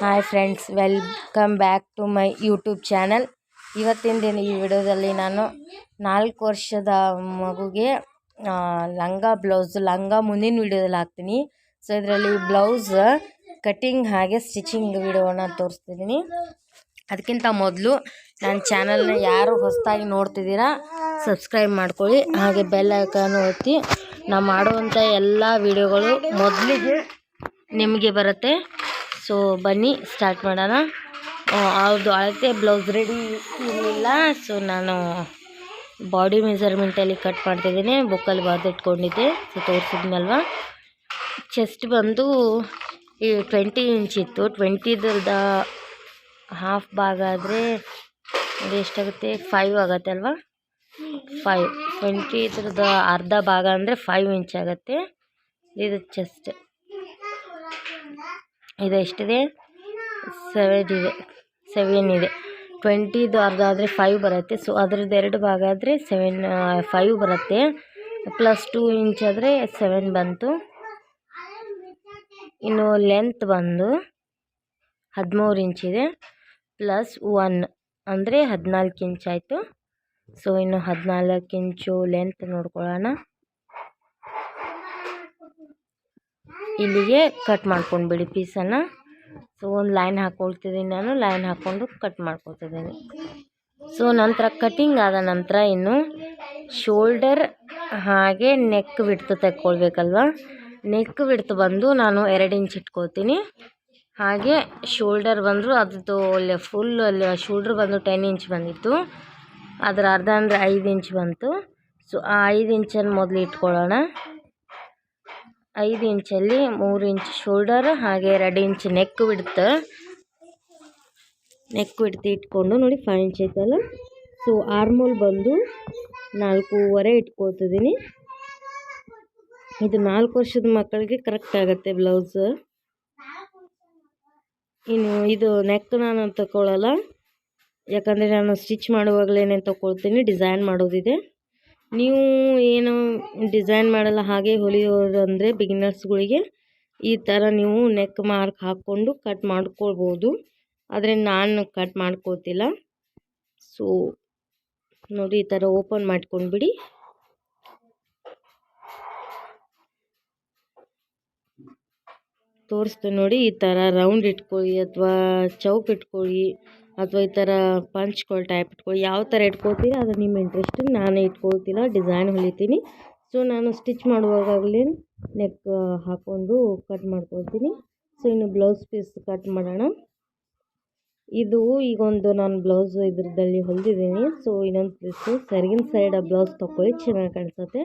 Hi friends, welcome back to my YouTube channel. ಇವತ್ತಿನ ದಿನ ಈ ವಿಡಿಯೋದಲ್ಲಿ ನಾನು ನಾಲ್ಕು ವರ್ಷದ ಮಗುಗೆ ಲಂಗ ಬ್ಲೌಸ್, ಲಂಗ ಮುಂದಿನ ವಿಡಿಯೋದಲ್ಲಿ ಹಾಕ್ತೀನಿ. ಸೊ ಇದರಲ್ಲಿ ಬ್ಲೌಸ್ ಕಟ್ಟಿಂಗ್ ಹಾಗೆ ಸ್ಟಿಚಿಂಗ್ ವಿಡಿಯೋನ ತೋರಿಸ್ತಿದ್ದೀನಿ. ಅದಕ್ಕಿಂತ ಮೊದಲು ನನ್ನ ಚಾನಲ್ನ ಯಾರು ಹೊಸದಾಗಿ ನೋಡ್ತಿದ್ದೀರಾ, ಸಬ್ಸ್ಕ್ರೈಬ್ ಮಾಡ್ಕೊಳ್ಳಿ. ಹಾಗೆ ಬೆಲ್ ಐಕನ್ ಒತ್ತಿ ನಾವು ಮಾಡುವಂಥ ಎಲ್ಲ ವಿಡಿಯೋಗಳು ಮೊದಲಿಗೆ ನಿಮಗೆ ಬರುತ್ತೆ. ಸೊ ಬನ್ನಿ ಸ್ಟಾರ್ಟ್ ಮಾಡೋಣ. ಅವ್ರದ್ದು ಅಳತೆ ಬ್ಲೌಸ್ ರೆಡಿ ಇರಲಿಲ್ಲ. ಸೊ ನಾನು ಬಾಡಿ ಮೆಜರ್ಮೆಂಟಲ್ಲಿ ಕಟ್ ಮಾಡ್ತಿದ್ದೀನಿ. ಬುಕ್ಕಲ್ಲಿ ಬರೆದಿಟ್ಕೊಂಡಿದ್ದೆ. ಸೊ ತೋರಿಸಿದ್ನಲ್ವ? ಚೆಸ್ಟ್ ಬಂದು ಈ ಟ್ವೆಂಟಿ ಇಂಚ್ ಇತ್ತು. ಟ್ವೆಂಟಿದ್ರದ ಹಾಫ್ ಭಾಗ ಆದರೆ ಎಷ್ಟಾಗುತ್ತೆ? ಫೈವ್ ಆಗುತ್ತೆ ಅಲ್ವಾ? ಫೈವ್ ಟ್ವೆಂಟಿ ಇದ್ರದ್ದು ಅರ್ಧ ಭಾಗ ಅಂದರೆ ಫೈವ್ ಇಂಚ್ ಆಗುತ್ತೆ. ಇದು ಚೆಸ್ಟ್ ಇದು ಎಷ್ಟಿದೆ? ಸೆವೆನ್ ಇದೆ. ಸೆವೆನ್ ಇದೆ. ಟ್ವೆಂಟಿದು ಅರ್ಧ ಆದರೆ ಫೈವ್ ಬರುತ್ತೆ. ಸೊ ಅದ್ರದ್ದು ಎರಡು ಭಾಗ ಆದರೆ ಸೆವೆನ್ ಫೈವ್ ಬರುತ್ತೆ. ಪ್ಲಸ್ ಟೂ ಇಂಚ್ ಆದರೆ ಸೆವೆನ್ ಬಂತು. ಇನ್ನು ಲೆಂತ್ ಬಂದು ಹದಿಮೂರು ಇಂಚ್ ಇದೆ. ಪ್ಲಸ್ ಒನ್ ಅಂದರೆ ಹದಿನಾಲ್ಕು ಇಂಚ್ ಆಯಿತು. ಸೊ ಇನ್ನು ಹದಿನಾಲ್ಕು ಇಂಚು ಲೆಂತ್ ನೋಡ್ಕೊಳ್ಳೋಣ. ಇಲ್ಲಿಗೆ ಕಟ್ ಮಾಡ್ಕೊಂಡ್ಬಿಡಿ ಪೀಸನ್ನು ಸೊ ಒಂದು ಲೈನ್ ಹಾಕ್ಕೊಳ್ತಿದ್ದೀನಿ ನಾನು. ಲೈನ್ ಹಾಕ್ಕೊಂಡು ಕಟ್ ಮಾಡ್ಕೊತಿದ್ದೀನಿ ಸೊ ನಂತರ ಕಟಿಂಗ್ ಆದ ನಂತರ ಇನ್ನು ಶೋಲ್ಡರ್ ಹಾಗೆ ನೆಕ್ ಬಿಡ್ತು ತೆಕ್ಕೊಳ್ಬೇಕಲ್ವ? ನೆಕ್ ಬಿಡ್ತು ಬಂದು ನಾನು ಎರಡು ಇಂಚ್ ಇಟ್ಕೊಳ್ತೀನಿ. ಹಾಗೆ ಶೋಲ್ಡರ್ ಬಂದರು ಅದ್ರದ್ದು ಫುಲ್ ಅಲ್ಲಿ ಶೋಲ್ಡ್ರ್ ಬಂದು ಟೆನ್ ಇಂಚ್ ಬಂದಿತ್ತು. ಅದರ ಅರ್ಧ ಅಂದರೆ ಐದು ಇಂಚ್ ಬಂತು. ಸೊ ಆ ಐದು ಇಂಚನ್ನು ಮೊದಲು ಇಟ್ಕೊಳ್ಳೋಣ. ಐದು ಇಂಚಲ್ಲಿ ಮೂರು ಇಂಚ್ ಶೋಲ್ಡರ್ ಹಾಗೆ ಎರಡು ಇಂಚ್ ನೆಕ್ ಬಿಡುತ್ತೆ ನೆಕ್ ಬಿಡ್ತು ಇಟ್ಕೊಂಡು ನೋಡಿ ಫೈವ್ ಇಂಚ್ ಐತಲ್ಲ ಸೊ ಆರ್ಮೋಲ್ ಬಂದು ನಾಲ್ಕೂವರೆ ಇಟ್ಕೋತಿದ್ದೀನಿ ಇದು ನಾಲ್ಕು ವರ್ಷದ ಮಕ್ಕಳಿಗೆ ಕರೆಕ್ಟ್ ಆಗುತ್ತೆ ಬ್ಲೌಸ್ ಇನ್ನು ಇದು ನೆಕ್ ನಾನು ತಗೊಳ್ಳಲ್ಲ ಯಾಕಂದರೆ ನಾನು ಸ್ಟಿಚ್ ಮಾಡುವಾಗಲೇ ತಗೊಳ್ತೀನಿ ಡಿಸೈನ್ ಮಾಡೋದಿದೆ. ನೀವು ಏನು ಡಿಸೈನ್ ಮಾಡಲ್ಲ, ಹಾಗೆ ಹೊಲಿಯೋರು ಅಂದರೆ ಬಿಗಿನರ್ಸ್ಗಳಿಗೆ ಈ ಥರ ನೀವು ನೆಕ್ ಮಾರ್ಕ್ ಹಾಕ್ಕೊಂಡು ಕಟ್ ಮಾಡ್ಕೊಳ್ಬೋದು. ಆದರೆ ನಾನು ಕಟ್ ಮಾಡ್ಕೋತಿಲ್ಲ. ಸೊ ನೋಡಿ ಈ ಥರ ಓಪನ್ ಮಾಡ್ಕೊಂಡ್ಬಿಡಿ. ತೋರಿಸ್ತೀನಿ ನೋಡಿ ಈ ಥರ ರೌಂಡ್ ಇಟ್ಕೊಳ್ಳಿ ಅಥವಾ ಚೌಕ್ ಇಟ್ಕೊಳ್ಳಿ. ಅಥವಾ ಈ ಥರ ಪಂಚ್ಗಳು ಟೈಪ್ ಇಟ್ಕೊಳ್ಳಿ, ಯಾವ ಥರ ಇಟ್ಕೊಳ್ತೀರಿ ಅದು ನಿಮ್ಮ ಇಂಟ್ರೆಸ್ಟ್ ನಾನು ಇಟ್ಕೊಳ್ತಿಲ್ಲ ಡಿಸೈನ್ ಹೊಲಿತೀನಿ. ಸೊ ನಾನು ಸ್ಟಿಚ್ ಮಾಡುವಾಗಲೇ ನೆಕ್ ಹಾಕ್ಕೊಂಡು ಕಟ್ ಮಾಡ್ಕೊಳ್ತೀನಿ. ಸೊ ಇನ್ನು ಬ್ಲೌಸ್ ಪೀಸ್ ಕಟ್ ಮಾಡೋಣ. ಇದು ಈಗೊಂದು ನಾನು ಬ್ಲೌಸ್ ಇದ್ರದಲ್ಲಿ ಹೊಲಿದಿದ್ದೀನಿ. ಸೊ ಇನ್ನೊಂದು ಪೀಸು ಸೆರಗಿನ ಸೈಡ್ ಬ್ಲೌಸ್ ತೊಗೊಳ್ಳಿ ಚೆನ್ನಾಗಿ ಕಾಣಿಸುತ್ತೆ.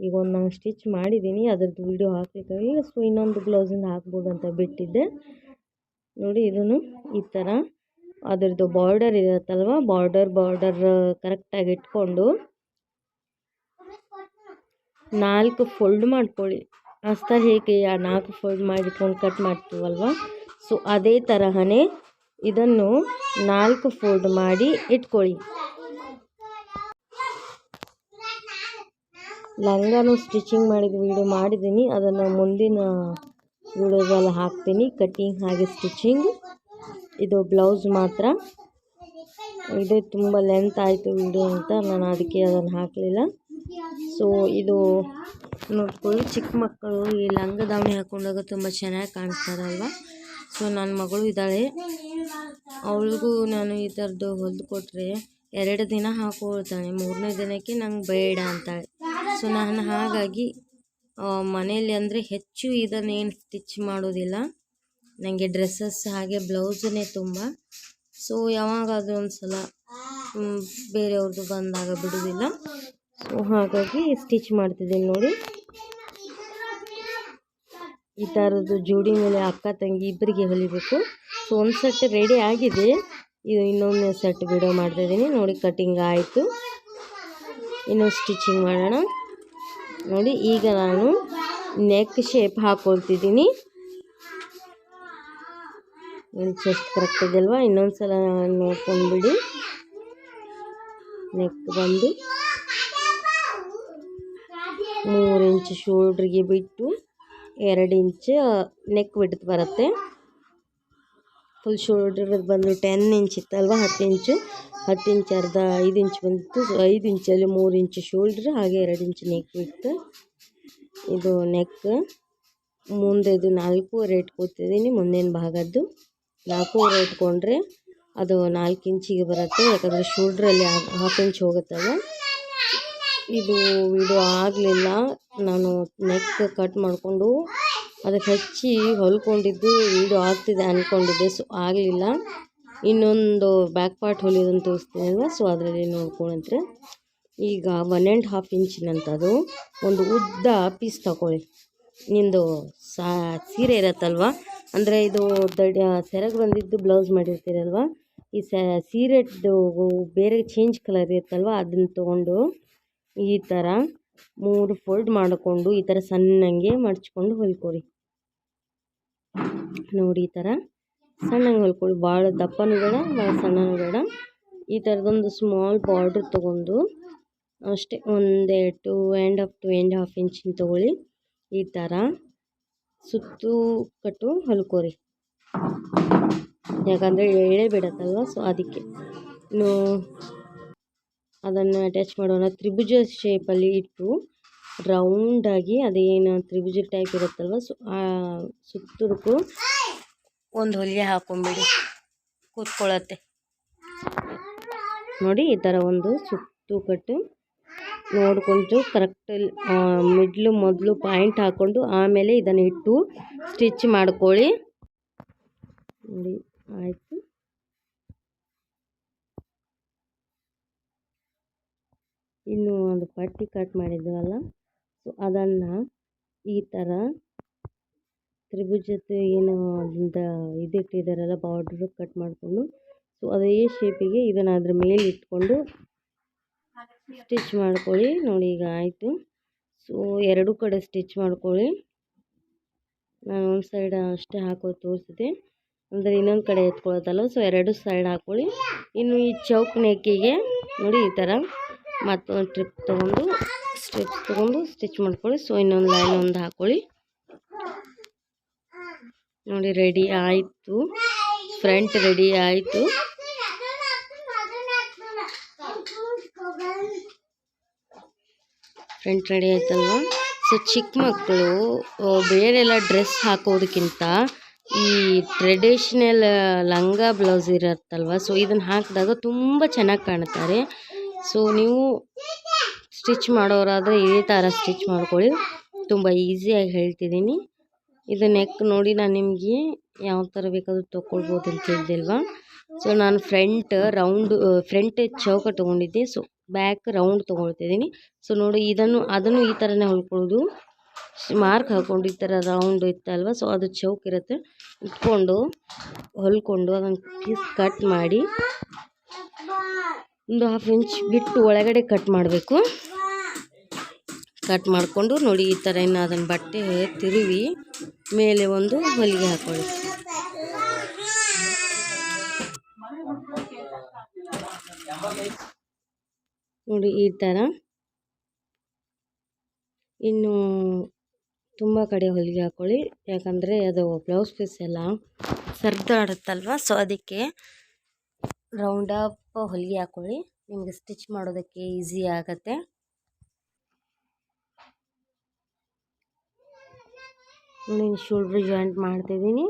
ಈಗ ಒಂದು ನಾನು ಸ್ಟಿಚ್ ಮಾಡಿದ್ದೀನಿ, ಅದ್ರದ್ದು ವೀಡಿಯೋ ಹಾಕಲಿಕ್ಕಾಗಿ. ಸೊ ಇನ್ನೊಂದು ಬ್ಲೌಸಿಂದ ಹಾಕ್ಬೋದು ಅಂತ ಬಿಟ್ಟಿದ್ದೆ. ನೋಡಿ, ಇದನ್ನು ಈ ಥರ. ಅದರದ್ದು ಬಾರ್ಡರ್ ಇರುತ್ತಲ್ವ? ಬಾರ್ಡರ್ ಬಾರ್ಡರ್ ಕರೆಕ್ಟಾಗಿ ಇಟ್ಕೊಂಡು ನಾಲ್ಕು ಫೋಲ್ಡ್ ಮಾಡ್ಕೊಳ್ಳಿ. ಅಷ್ಟ ಹೇಗೆ ಆ ನಾಲ್ಕು ಫೋಲ್ಡ್ ಮಾಡಿಕೊಂಡು ಕಟ್ ಮಾಡ್ತೀವಲ್ವ? ಸೊ ಅದೇ ತರಹನೇ ಇದನ್ನು ನಾಲ್ಕು ಫೋಲ್ಡ್ ಮಾಡಿ ಇಟ್ಕೊಳ್ಳಿ. ಲಂಗಾನು ಸ್ಟಿಚಿಂಗ್ ಮಾಡಿದ ವೀಡಿಯೋ ಮಾಡಿದ್ದೀನಿ. ಅದನ್ನು ಮುಂದಿನ ವೀಡಿಯೋದಲ್ಲಿ ಹಾಕ್ತೀನಿ. ಕಟ್ಟಿಂಗ್ ಹಾಗೆ ಸ್ಟಿಚಿಂಗ್ ಇದು ಬ್ಲೌಸ್ ಮಾತ್ರ. ಇದು ತುಂಬ ಲೆಂತ್ ಆಯಿತು ವಿಡಿಯೋ ಅಂತ ನಾನು ಅದಕ್ಕೆ ಅದನ್ನು ಹಾಕಲಿಲ್ಲ. ಸೊ ಇದು ನೋಡ್ಕೊಳ್ಳಿ, ಚಿಕ್ಕ ಮಕ್ಕಳು ಈ ಲಂಗ ದಾವಣಿ ಹಾಕೊಂಡಾಗ ತುಂಬ ಚೆನ್ನಾಗಿ ಕಾಣಿಸ್ತಾರಲ್ವ? ಸೊ ನನ್ನ ಮಗಳು ಇದ್ದಾಳೆ. ಅವಳಿಗೂ ನಾನು ಈ ಥರದ್ದು ಹೊಲಿದು ಕೊಟ್ಟರೆ ಎರಡು ದಿನ ಹಾಕೊಳ್ತಾಳೆ. ಮೂರನೇ ದಿನಕ್ಕೆ ನಂಗೆ ಬೇಡ ಅಂತಾಳೆ. ಸೊ ನಾನು ಹಾಗಾಗಿ ಮನೆಯಲ್ಲಿ ಅಂದರೆ ಹೆಚ್ಚು ಇದನ್ನೇನು ಸ್ಟಿಚ್ ಮಾಡೋದಿಲ್ಲ. ನನಗೆ ಡ್ರೆಸ್ಸಸ್ ಹಾಗೆ ಬ್ಲೌಸನ್ನೇ ತುಂಬ. ಸೊ ಯಾವಾಗಾದರೂ ಒಂದು ಸಲ ಬೇರೆಯವ್ರದ್ದು ಬಂದಾಗ ಬಿಡೋದಿಲ್ಲ ಸೊ ಹಾಗಾಗಿ ಸ್ಟಿಚ್ ಮಾಡ್ತಿದ್ದೀನಿ ನೋಡಿ. ಈ ಥರದ್ದು ಜೋಡಿ ಮೇಲೆ ಅಕ್ಕ ತಂಗಿ ಇಬ್ಬರಿಗೆ ಹೊಲಿಬೇಕು. ಸೊ ಒಂದು ಸೆಟ್ ರೆಡಿ ಆಗಿದೆ. ಇದು ಇನ್ನೊಂದು ಸೆಟ್ ವಿಡಿಯೋ ಮಾಡ್ತಾಯಿದ್ದೀನಿ ನೋಡಿ ಕಟಿಂಗ್ ಆಯಿತು. ಇನ್ನು ಸ್ಟಿಚಿಂಗ್ ಮಾಡೋಣ. ನೋಡಿ, ಈಗ ನಾನು ನೆಕ್ ಶೇಪ್ ಹಾಕ್ಕೊಳ್ತಿದ್ದೀನಿ ಇಲ್ಲಿ ಚೆಸ್ಟ್ ಕರೆಕ್ಟ್ ಇದೆಯಲ್ವಾ? ಇನ್ನೊಂದು ಸಲ ನೋಡ್ಕೊಂಡ್ಬಿಡಿ. ನೆಕ್ ಬಂದು ಮೂರು ಇಂಚ್ ಶೋಲ್ಡ್ರಿಗೆ ಬಿಟ್ಟು ಎರಡು ಇಂಚ್ ನೆಕ್ ಬಿಟ್ಟು ಬರುತ್ತೆ. ಫುಲ್ ಶೋಲ್ಡರ್ ಬಂದು ಟೆನ್ ಇಂಚ್ ಇತ್ತಲ್ವ? ಹತ್ತು ಇಂಚು ಹತ್ತು ಇಂಚ್ ಅರ್ಧ ಐದು ಇಂಚ್ ಬಂದಿತ್ತು ಐದು ಇಂಚಲ್ಲಿ ಮೂರು ಇಂಚ್ ಶೋಲ್ಡ್ರ್ ಹಾಗೆ ಎರಡು ಇಂಚ್ ನೆಕ್ ಇತ್ತು ಇದು ನೆಕ್ ಮುಂದೆ ಇದು ನಾಲ್ಕೂವರೆ ಇಟ್ಕೊತಿದ್ದೀನಿ ಮುಂದಿನ ಭಾಗದ್ದು. ನಾಲ್ಕೂವರೆ ಇಟ್ಕೊಂಡ್ರೆ ಅದು ನಾಲ್ಕು ಇಂಚಿಗೆ ಬರುತ್ತೆ, ಯಾಕಂದರೆ ಶೋಲ್ಡ್ರಲ್ಲಿ ಹಾಫ್ ಇಂಚ್ ಹೋಗುತ್ತಲ್ಲ ಇದು ವಿಡಿಯೋ ಆಗಲಿಲ್ಲ. ನಾನು ನೆಕ್ ಕಟ್ ಮಾಡಿಕೊಂಡು ಅದಕ್ಕೆ ಹಚ್ಚಿ ಹೊಲ್ಕೊಂಡಿದ್ದು ವಿಡಿಯೋ ಆಗ್ತಿದೆ ಅಂದ್ಕೊಂಡಿದ್ದೆ ಸೊ ಆಗಲಿಲ್ಲ. ಇನ್ನೊಂದು ಬ್ಯಾಕ್ ಪಾರ್ಟ್ ಹೊಲಿಯೋದನ್ನು ತೋರಿಸ್ತೀನಿ ಅಲ್ವಾ? ಸೊ ಅದರಲ್ಲಿ ನೋಡ್ಕೊಂಡ್ರೆ ಈಗ ಒನ್ ಆ್ಯಂಡ್ ಹಾಫ್ ಇಂಚಿನಂಥದ್ದು ಒಂದು ಉದ್ದ ಪೀಸ್ ತಗೊಳ್ಳಿ. ನಿಂದು ಸಾ, ಸೀರೆ ಇರತ್ತಲ್ವ? ಅಂದರೆ ಇದು ದಡ ಸೆರಗು ಬಂದಿದ್ದು ಬ್ಲೌಸ್ ಮಾಡಿರ್ತೀರಲ್ವ? ಈ ಸೀರೆದು ಬೇರೆ ಚೇಂಜ್ ಕಲರ್ ಇರುತ್ತಲ್ವ? ಅದನ್ನು ತೊಗೊಂಡು ಈ ಥರ ಮೂರು ಫೋಲ್ಡ್ ಮಾಡಿಕೊಂಡು ಈ ಥರ ಸಣ್ಣಂಗೆ ಮಡಚ್ಕೊಂಡು ಹೊಲ್ಕೊಳಿ ನೋಡಿ ಈ ಥರ ಸಣ್ಣಂಗೆ ಹೊಲ್ಕೊಳ್ಳಿ ಭಾಳ ದಪ್ಪನೂ ಬೇಡ ಭಾಳ ಸಣ್ಣನೂ ಬೇಡ ಈ ಥರದೊಂದು ಸ್ಮಾಲ್ ಬಾರ್ಡ್ರ್ ತೊಗೊಂಡು ಅಷ್ಟೇ ಒಂದೇ two and half two and half ಇಂಚಿನ ತೊಗೊಳ್ಳಿ ಈ ಥರ ಸುತ್ತು ಕಟ್ಟು ಹೊಲ್ಕೊರಿ. ಯಾಕಂದರೆ ಎಳೆ ಬಿಡತ್ತಲ್ವ ಸೊ ಅದಕ್ಕೆ. ಇನ್ನು ಅದನ್ನು ಅಟ್ಯಾಚ್ ಮಾಡೋಣ. ತ್ರಿಭುಜ ಶೇಪಲ್ಲಿ ಇಟ್ಟು ರೌಂಡಾಗಿ ಅದೇನು ತ್ರಿಭುಜ ಟೈಪ್ ಇರುತ್ತಲ್ವ ಸೊ ಆ ಸುತ್ತುದಕ್ಕೂ ಒಂದು ಹೊಲಿಗೆ ಹಾಕೊಂಬಿಡಿ. ಕೂತ್ಕೊಳ್ಳತ್ತೆ ನೋಡಿ, ಈ ಥರ ಒಂದು ಸುತ್ತು ಕಟ್ಟು ನೋಡಿಕೊಂಡು ಕರೆಕ್ಟ್ ಮಿಡ್ಲು ಮೊದಲು ಪಾಯಿಂಟ್ ಹಾಕ್ಕೊಂಡು ಆಮೇಲೆ ಇದನ್ನು ಇಟ್ಟು ಸ್ಟಿಚ್ ಮಾಡ್ಕೊಳ್ಳಿ. ನೋಡಿ, ಆಯಿತು. ಇನ್ನು ಒಂದು ಪಟ್ಟಿ ಕಟ್ ಮಾಡಿದ್ವಲ್ಲ ಸೊ ಅದನ್ನು ಈ ಥರ ತ್ರಿಭುಜದ ಏನು ಅದರಿಂದ ಇದಿಟ್ಟಿದ್ದಾರಲ್ಲ ಬಾರ್ಡ್ರು ಕಟ್ ಮಾಡಿಕೊಂಡು ಸೊ ಅದೇ ಶೇಪಿಗೆ ಇದನ್ನು ಅದ್ರ ಮೇಲೆ ಇಟ್ಕೊಂಡು ಸ್ಟಿಚ್ ಮಾಡ್ಕೊಳ್ಳಿ. ನೋಡಿ ಈಗ ಆಯಿತು. ಸೊ ಎರಡು ಕಡೆ ಸ್ಟಿಚ್ ಮಾಡ್ಕೊಳ್ಳಿ. ನಾನು ಒಂದು ಸೈಡ್ ಅಷ್ಟೇ ಹಾಕೋದು ತೋರಿಸಿದೆ. ಅಂದರೆ ಇನ್ನೊಂದು ಕಡೆ ಎತ್ಕೊಳ್ಳೋದಲ್ಲ. ಸೊ ಎರಡು ಸೈಡ್ ಹಾಕ್ಕೊಳ್ಳಿ ಇನ್ನು ಈ ಚೌಕ್ ನೆಕ್ಕಿಗೆ ನೋಡಿ ಈ ಥರ ಮತ್ತೊಂದು ಟ್ರಿಪ್ ತೊಗೊಂಡು ಸ್ಟಿಚ್ ತೊಗೊಂಡು ಸ್ಟಿಚ್ ಮಾಡ್ಕೊಳ್ಳಿ. ಸೊ ಇನ್ನೊಂದು ಲೈನ್ ಒಂದು ಹಾಕ್ಕೊಳ್ಳಿ ನೋಡಿ ರೆಡಿ ಆಯಿತು. ಫ್ರಂಟ್ ರೆಡಿ ಆಯಿತು. ಫ್ರಂಟ್ ರೆಡಿ ಆಯ್ತಲ್ವ? ಸೊ ಚಿಕ್ಕ ಮಕ್ಕಳು ಬೇರೆಲ್ಲ ಡ್ರೆಸ್ ಹಾಕೋದಕ್ಕಿಂತ ಈ ಟ್ರೆಡಿಷ್ನಲ್ ಲಂಗ ಬ್ಲೌಸ್ ಇರುತ್ತಲ್ವ? ಸೊ ಇದನ್ನು ಹಾಕಿದಾಗ ತುಂಬ ಚೆನ್ನಾಗಿ ಕಾಣ್ತಾರೆ. ಸೊ ನೀವು ಸ್ಟಿಚ್ ಮಾಡೋರಾದರೆ ಇದೇ ಥರ ಸ್ಟಿಚ್ ಮಾಡ್ಕೊಳ್ಳಿ. ತುಂಬ ಈಸಿಯಾಗಿ ಹೇಳ್ತಿದ್ದೀನಿ. ಇದು ನೆಕ್ ನೋಡಿ ನಾನು ನಿಮಗೆ ಯಾವ ಥರ ಬೇಕಾದರೂ ತೊಗೊಳ್ಬೋದು ಅಂತ ಹೇಳ್ದಿಲ್ವಾ ಸೊ ನಾನು ಫ್ರಂಟ್ ರೌಂಡ್ ಫ್ರಂಟ್ ಚೌಕ ತೊಗೊಂಡಿದ್ದೆ. ಸೊ ಬ್ಯಾಕ್ ರೌಂಡ್ ತೊಗೊಳ್ತಿದ್ದೀನಿ. ಸೊ ನೋಡಿ ಇದನ್ನು, ಅದನ್ನು ಈ ಥರನೇ ಹೊಲ್ಕೊಳ್ಳೋದು ಮಾರ್ಕ್ ಹಾಕ್ಕೊಂಡು ಈ ಥರ ರೌಂಡ್ ಇತ್ತಲ್ವ ಸೊ ಅದು ಚೌಕ್ ಇರುತ್ತೆ. ಇಟ್ಕೊಂಡು ಹೊಲ್ಕೊಂಡು ಅದನ್ನು ಪೀಸ್ ಕಟ್ ಮಾಡಿ ಒಂದು ಹಾಫ್ ಇಂಚ್ ಬಿಟ್ಟು ಒಳಗಡೆ ಕಟ್ ಮಾಡಬೇಕು. ಕಟ್ ಮಾಡಿಕೊಂಡು ನೋಡಿ ಈ ಥರ ಇನ್ನು ಅದನ್ನು ಬಟ್ಟೆ ತಿರುವಿ ಮೇಲೆ ಒಂದು ಹೊಲಿಗೆ ಹಾಕೊಳ್ಳಿ. ನೋಡಿ ಈ ಥರ. ಇನ್ನು ತುಂಬ ಕಡೆ ಹೊಲಿಗೆ ಹಾಕ್ಕೊಳ್ಳಿ ಯಾಕಂದರೆ ಅದು ಬ್ಲೌಸ್ ಪೀಸ್ ಎಲ್ಲ ಸರ್ದಾಡುತ್ತಲ್ವ? ಸೊ ಅದಕ್ಕೆ ರೌಂಡ್ ಅಪ್ ಹೊಲಿಗೆ ಹಾಕ್ಕೊಳ್ಳಿ ನಿಮಗೆ ಸ್ಟಿಚ್ ಮಾಡೋದಕ್ಕೆ ಈಸಿ ಆಗುತ್ತೆ. ನೋಡಿ ಶೋಲ್ಡ್ರ್ ಜಾಯಿಂಟ್ ಮಾಡ್ತಿದ್ದೀನಿ.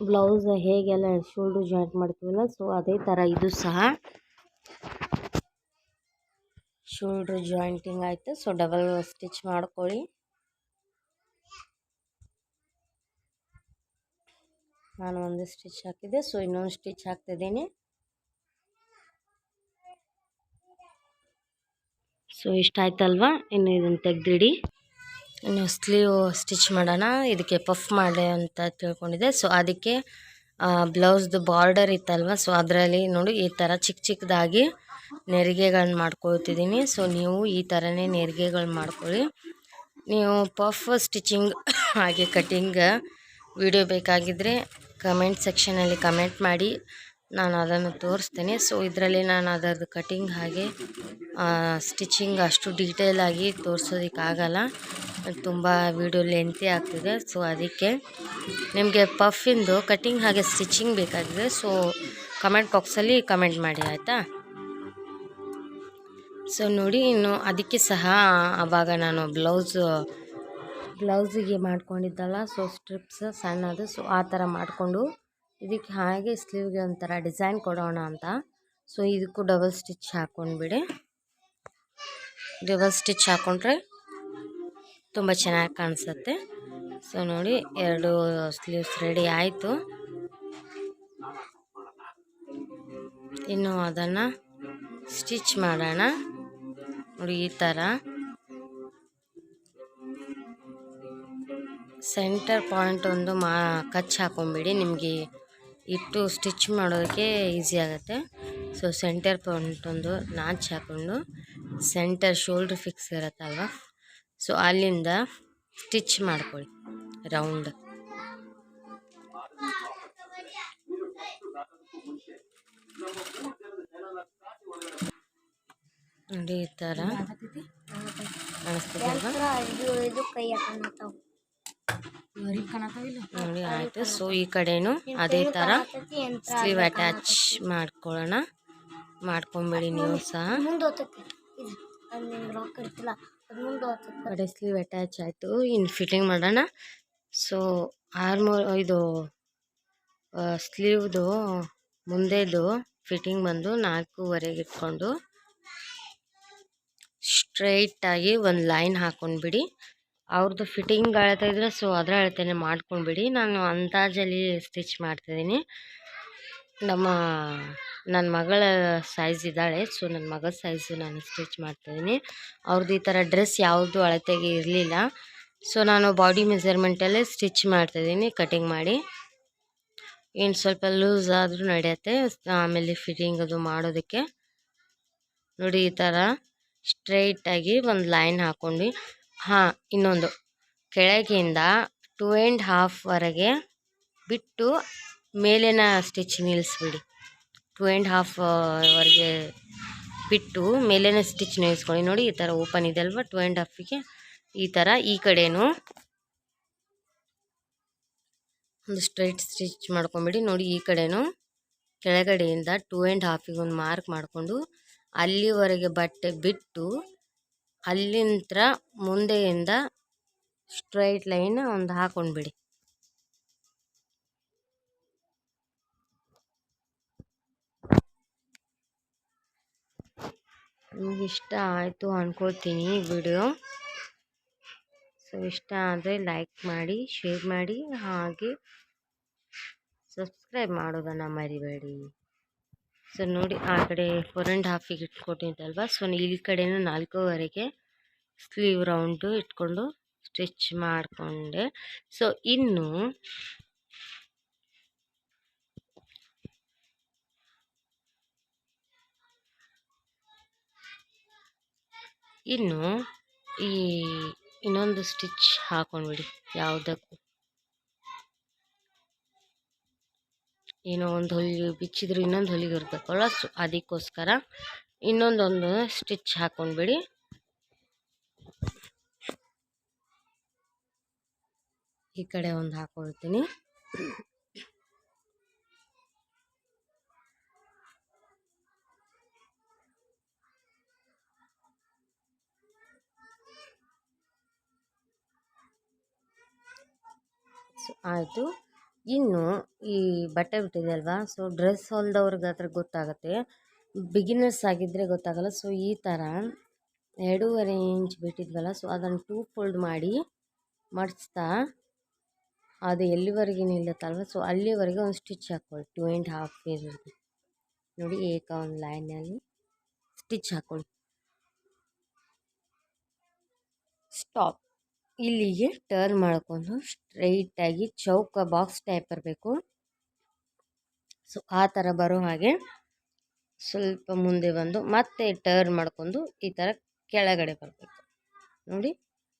ಬ್ಲೌಸ್ ಹೇಗೆಲ್ಲ ಶೋಲ್ಡ್ರ್ ಜಾಯಿಂಟ್ ಮಾಡ್ತೀವಲ್ಲ ಸೊ ಅದೇ ಥರ ಇದು ಸಹ. ಶೋಲ್ಡ್ರ್ ಜಾಯಿಂಟಿಂಗ್ ಆಯಿತು ಸೊ ಡಬಲ್ ಸ್ಟಿಚ್ ಮಾಡ್ಕೊಳ್ಳಿ. ನಾನು ಒಂದು ಸ್ಟಿಚ್ ಹಾಕಿದ್ದೆ ಸೊ ಇನ್ನೊಂದು ಸ್ಟಿಚ್ ಹಾಕ್ತಿದ್ದೀನಿ ಸೊ ಇಷ್ಟ ಆಯ್ತಲ್ವಾ ಇನ್ನು ಇದನ್ನು ತೆಗ್ದಿಡಿ. ಇನ್ನು ಸ್ಲೀವ್ ಸ್ಟಿಚ್ ಮಾಡೋಣ, ಇದಕ್ಕೆ ಪಫ್ ಮಾಡಿ ಅಂತ ತಿಳ್ಕೊಂಡಿದ್ದೆ. ಸೊ ಅದಕ್ಕೆ ಬ್ಲೌಸ್ದು ಬಾರ್ಡರ್ ಇತ್ತಲ್ವ ಸೊ ಅದರಲ್ಲಿ ನೋಡಿ, ಈ ಥರ ಚಿಕ್ಕ ಚಿಕ್ಕದಾಗಿ ನೆರಿಗೆಗಳನ್ನ ಮಾಡ್ಕೊಳ್ತಿದ್ದೀನಿ. ಸೊ ನೀವು ಈ ಥರನೇ ನೆರಿಗೆಗಳು ಮಾಡ್ಕೊಳ್ಳಿ. ನೀವು ಪಫ್ ಸ್ಟಿಚಿಂಗ್ ಹಾಗೆ ಕಟ್ಟಿಂಗ್ ವಿಡಿಯೋ ಬೇಕಾಗಿದ್ದರೆ ಕಮೆಂಟ್ ಸೆಕ್ಷನಲ್ಲಿ ಕಮೆಂಟ್ ಮಾಡಿ, ನಾನು ಅದನ್ನು ತೋರಿಸ್ತೀನಿ. ಸೊ ಇದರಲ್ಲಿ ನಾನು ಅದರದ್ದು ಕಟ್ಟಿಂಗ್ ಹಾಗೆ ಸ್ಟಿಚಿಂಗ್ ಅಷ್ಟು ಡೀಟೇಲಾಗಿ ತೋರಿಸೋದಕ್ಕಾಗಲ್ಲ. ತುಂಬ ವಿಡಿಯೋ ಲೆಂತಿ ಆಗ್ತಿದೆ. ಸೊ ಅದಕ್ಕೆ ನಿಮಗೆ ಪಫಿಂದು ಕಟ್ಟಿಂಗ್ ಹಾಗೆ ಸ್ಟಿಚಿಂಗ್ ಬೇಕಾಗಿದೆ. ಸೊ ಕಮೆಂಟ್ ಬಾಕ್ಸಲ್ಲಿ ಕಮೆಂಟ್ ಮಾಡಿ, ಆಯಿತಾ? ಸೊ ನೋಡಿ, ಇನ್ನು ಅದಕ್ಕೆ ಸಹ ಆವಾಗ ನಾನು ಬ್ಲೌಸ್ ಬ್ಲೌಸಿಗೆ ಮಾಡ್ಕೊಂಡಿದ್ದಲ್ಲ. ಸೊ ಸ್ಟ್ರಿಪ್ಸ್ ಸಣ್ಣದು. ಸೊ ಆ ಥರ ಮಾಡಿಕೊಂಡು ಇದಕ್ಕೆ ಹಾಗೆ ಸ್ಲೀವ್ಗೆ ಒಂಥರ ಡಿಸೈನ್ ಕೊಡೋಣ ಅಂತ. ಸೊ ಇದಕ್ಕೂ ಡಬಲ್ ಸ್ಟಿಚ್ ಹಾಕ್ಕೊಂಡ್ಬಿಡಿ ಡಬಲ್ ಸ್ಟಿಚ್ ಹಾಕ್ಕೊಂಡ್ರೆ ತುಂಬ ಚೆನ್ನಾಗಿ ಕಾಣಿಸುತ್ತೆ. ಸೊ ನೋಡಿ, ಎರಡು ಸ್ಲೀವ್ಸ್ ರೆಡಿ ಆಯಿತು. ಇನ್ನು ಅದನ್ನು ಸ್ಟಿಚ್ ಮಾಡೋಣ. ನೋಡಿ, ಈ ಥರ ಸೆಂಟರ್ ಪಾಯಿಂಟ್ ಒಂದು ಮಾ, ಕಚ್ ಹಾಕೊಂಬಿಡಿ. ನಿಮಗೆ ಇಟ್ಟು ಸ್ಟಿಚ್ ಮಾಡೋದಕ್ಕೆ ಈಸಿ ಆಗುತ್ತೆ. ಸೊ ಸೆಂಟರ್ ಪಾಯಿಂಟ್ ಒಂದು ನಾಚ್ ಹಾಕ್ಕೊಂಡು ಸೆಂಟರ್ ಶೋಲ್ಡ್ರ್ ಫಿಕ್ಸ್ ಇರುತ್ತಲ್ವ? ಸೊ ಅಲ್ಲಿಂದ ಸ್ಟಿಚ್ ಮಾಡ್ಕೊಳ್ಳಿ. ರೌಂಡ್ ನೋಡಿ ಈ ಥರ ನೋಡಿ, ಆಯಿತು. ಸೊ ಈ ಕಡೆನೂ ಅದೇ ಥರ ಸ್ಲೀವ್ ಅಟ್ಯಾಚ್ ಮಾಡ್ಕೊಳ್ಳೋಣ. ಮಾಡ್ಕೊಂಬಿಡಿ ನೀವು ಸಹ. ಕಡೆ ಸ್ಲೀವ್ ಅಟ್ಯಾಚ್ ಆಯಿತು? ಇನ್ನು ಫಿಟ್ಟಿಂಗ್ ಮಾಡೋಣ. ಸೊ ಆರ್ಮೋ ಇದು ಸ್ಲೀವ್ದು ಮುಂದೆದು ಫಿಟ್ಟಿಂಗ್ ಬಂದು ನಾಲ್ಕೂವರೆಗೆ ಇಟ್ಕೊಂಡು ಸ್ಟ್ರೈಟಾಗಿ ಒಂದು ಲೈನ್ ಹಾಕೊಂಡ್ಬಿಡಿ. ಅವ್ರದ್ದು ಫಿಟ್ಟಿಂಗ್ ಅಳತಾ ಇದ್ರೆ ಸೊ ಅದರ ಅಳತೆನೆ ಮಾಡ್ಕೊಂಡ್ಬಿಡಿ. ನಾನು ಅಂದಾಜಲ್ಲಿ ಸ್ಟಿಚ್ ಮಾಡ್ತಿದ್ದೀನಿ. ನಮ್ಮ ನನ್ನ ಮಗಳ ಸೈಜ್ ಇದ್ದಾಳೆ. ಸೊ ನನ್ನ ಮಗಳ ಸೈಜು ನಾನು ಸ್ಟಿಚ್ ಮಾಡ್ತಾಯಿದ್ದೀನಿ ಅವ್ರದ್ದು ಈ ಥರ ಡ್ರೆಸ್ ಯಾವುದು ಅಳತೆಗೆ ಇರಲಿಲ್ಲ. ಸೊ ನಾನು ಬಾಡಿ ಮೆಜರ್ಮೆಂಟಲ್ಲೇ ಸ್ಟಿಚ್ ಮಾಡ್ತಾಯಿದ್ದೀನಿ ಕಟಿಂಗ್ ಮಾಡಿ. ಇನ್ನು ಸ್ವಲ್ಪ ಲೂಸ್ ಆದರೂ ನಡೆಯುತ್ತೆ. ಆಮೇಲೆ ಫಿಟ್ಟಿಂಗ್ ಅದು ಮಾಡೋದಕ್ಕೆ. ನೋಡಿ ಈ ಥರ ಸ್ಟ್ರೈಟಾಗಿ ಒಂದು ಲೈನ್ ಹಾಕ್ಕೊಂಡು ಹಾಂ, ಇನ್ನೊಂದು. ಕೆಳಗಿಂದ ಟೂ ಆ್ಯಂಡ್ ಹಾಫ್ವರೆಗೆ ಬಿಟ್ಟು ಮೇಲಿನ ಸ್ಟಿಚ್ ನಿಲ್ಲಿಸ್ಬಿಡಿ ಟು ಆ್ಯಂಡ್ ಹಾಫ್ ವರೆಗೆ ಬಿಟ್ಟು ಮೇಲಿನ ಸ್ಟಿಚ್ ನಿಲ್ಲಿಸ್ಕೊಳ್ಳಿ ನೋಡಿ, ಈ ಥರ ಓಪನ್ ಇದೆ ಅಲ್ವಾ? ಟೂ ಆ್ಯಂಡ್ ಹಾಫಿಗೆ ಈ ಥರ ಈ ಕಡೆನೂ ಒಂದು ಸ್ಟ್ರೈಟ್ ಸ್ಟಿಚ್ ಮಾಡ್ಕೊಂಬಿಡಿ. ನೋಡಿ, ಈ ಕಡೆನೂ ಕೆಳಗಡೆಯಿಂದ ಟೂ ಆ್ಯಂಡ್ ಹಾಫಿಗೆ ಒಂದು ಮಾರ್ಕ್ ಮಾಡಿಕೊಂಡು ಅಲ್ಲಿವರೆಗೆ ಬಟ್ಟೆ ಬಿಟ್ಟು ಅಲ್ಲಿಂತ್ರ ಮುಂದೆಯಿಂದ ಸ್ಟ್ರೈಟ್ ಲೈನ್ ಒಂದು ಹಾಕೊಂಡ್ಬಿಡಿ. ನಿಮ್ಗೆ ಇಷ್ಟ ಆಯಿತು ಅಂದ್ಕೊಳ್ತೀನಿ ವಿಡಿಯೋ. ಸೊ, ಇಷ್ಟ ಆದರೆ ಲೈಕ್ ಮಾಡಿ, ಶೇರ್ ಮಾಡಿ, ಹಾಗೆ ಸಬ್ಸ್ಕ್ರೈಬ್ ಮಾಡೋದನ್ನು ಮರಿಬೇಡಿ. ಸೊ, ನೋಡಿ ಆ ಕಡೆ ಫೋರ್ ಆ್ಯಂಡ್ ಹಾಫಿಗೆ ಇಟ್ಕೊಟ್ಟಿದ್ದಲ್ವ ಸೊ ಈ ಕಡೆಯೂ ನಾಲ್ಕೂವರೆಗೆ ಸ್ಲೀವ್ ರೌಂಡು ಇಟ್ಕೊಂಡು ಸ್ಟಿಚ್ ಮಾಡಿಕೊಂಡೆ. ಸೊ, ಇನ್ನು ಇನ್ನು ಈ ಇನ್ನೊಂದು ಸ್ಟಿಚ್ ಹಾಕೊಂಡ್ಬಿಡಿ, ಯಾವುದಕ್ಕೂ. ಏನೋ ಒಂದು ಹೊಲಿಗೆ ಬಿಚ್ಚಿದ್ರು ಇನ್ನೊಂದು ಹೊಲಿಗೆ ಇರ್ತಕ್ಕಲ್ಲ ಸೊ ಅದಕ್ಕೋಸ್ಕರ ಇನ್ನೊಂದೊಂದು ಸ್ಟಿಚ್ ಹಾಕೊಂಡ್ಬಿಡಿ. ಈ ಕಡೆ ಒಂದು ಹಾಕೊಳ್ತೀನಿ. ಆಯಿತು. ಇನ್ನು ಈ ಬಟ್ಟೆ ಬಿಟ್ಟಿದೆ ಅಲ್ವಾ? ಸೊ ಡ್ರೆಸ್ ಹೊಲ್ದವ್ರಿಗೆ ಹತ್ರ ಗೊತ್ತಾಗುತ್ತೆ. ಬಿಗಿನರ್ಸ್ ಆಗಿದ್ದರೆ ಗೊತ್ತಾಗಲ್ಲ. ಸೊ ಈ ಥರ ಎರಡೂವರೆ ಇಂಚ್ ಬಿಟ್ಟಿದ್ವಲ್ಲ ಸೊ ಅದನ್ನು ಟೂ ಫೋಲ್ಡ್ ಮಾಡಿ ಮಡಿಸ್ತಾ, ಅದು ಎಲ್ಲಿವರೆಗೆ ನಿಲ್ಲುತ್ತಲ್ವ ಸೊ ಅಲ್ಲಿವರೆಗೆ ಒಂದು ಸ್ಟಿಚ್ ಹಾಕ್ಕೊಳ್ಳಿ. ಟೂ ಆ್ಯಂಡ್ ಹಾಫ್ ಇರೋದು ನೋಡಿ, ಏಕ ಒಂದು ಲೈನಲ್ಲಿ ಸ್ಟಿಚ್ ಹಾಕ್ಕೊಳ್ಳಿ. ಸ್ಟಾಪ್ ಇಲ್ಲಿಗೆ ಟರ್ನ್ ಮಾಡ್ಕೊಂಡು ಸ್ಟ್ರೈಟಾಗಿ ಚೌಕ ಬಾಕ್ಸ್ ಟೈಪ್ ಬರಬೇಕು ಸೊ ಆ ಥರ ಬರೋ ಹಾಗೆ ಸ್ವಲ್ಪ ಮುಂದೆ ಬಂದು ಮತ್ತೆ ಟರ್ನ್ ಮಾಡ್ಕೊಂಡು ಈ ಥರ ಕೆಳಗಡೆ ಬರಬೇಕು. ನೋಡಿ,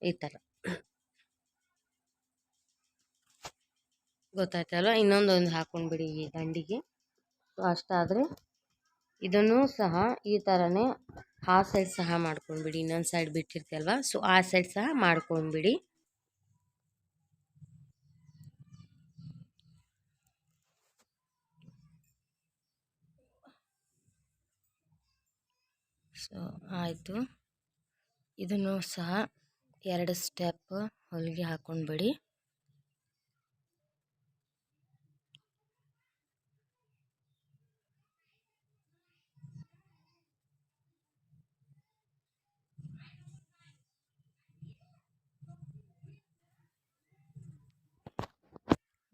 ಈ ಥರ ಗೊತ್ತಾಯ್ತಲ್ವ ಇನ್ನೊಂದೊಂದು ಹಾಕೊಂಡ್ಬಿಡಿ ಈ ದಂಡಿಗೆ. ಸೊ ಅಷ್ಟಾದರೆ ಇದನ್ನು ಸಹ ಈ ಥರನೇ ಆ ಸೈಡ್ ಸಹ ಮಾಡ್ಕೊಂಡ್ಬಿಡಿ. ಇನ್ನೊಂದು ಸೈಡ್ ಬಿಟ್ಟಿರ್ತೀವಲ್ವ? ಸೊ ಆ ಸೈಡ್ ಸಹ ಮಾಡ್ಕೊಂಡ್ಬಿಡಿ. ಸೊ ಆಯಿತು. ಇದನ್ನು ಸಹ ಎರಡು ಸ್ಟೆಪ್ ಹೊಲಿಗೆ ಹಾಕ್ಕೊಂಡ್ಬಿಡಿ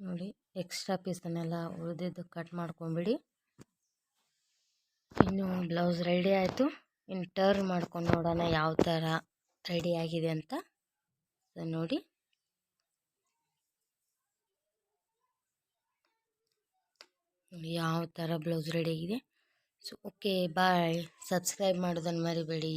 ನೋಡಿ ಎಕ್ಸ್ಟ್ರಾ ಪೀಸನ್ನೆಲ್ಲ ಉಳಿದಿದ್ದು ಕಟ್ ಮಾಡ್ಕೊಂಬಿಡಿ. ಇನ್ನು ಬ್ಲೌಸ್ ರೆಡಿ ಆಯಿತು. ಇನ್ನು ಟರ್ನ್ ಮಾಡ್ಕೊಂಡು ನೋಡೋಣ ಯಾವ ಥರ ರೆಡಿ ಆಗಿದೆ ಅಂತ. ನೋಡಿ. ಯಾವ ಥರ ಬ್ಲೌಸ್ ರೆಡಿ ಆಗಿದೆ. ಸೊ ಓಕೆ ಬಾಯ್ ಸಬ್ಸ್ಕ್ರೈಬ್ ಮಾಡೋದನ್ನು ಮರಿಬೇಡಿ.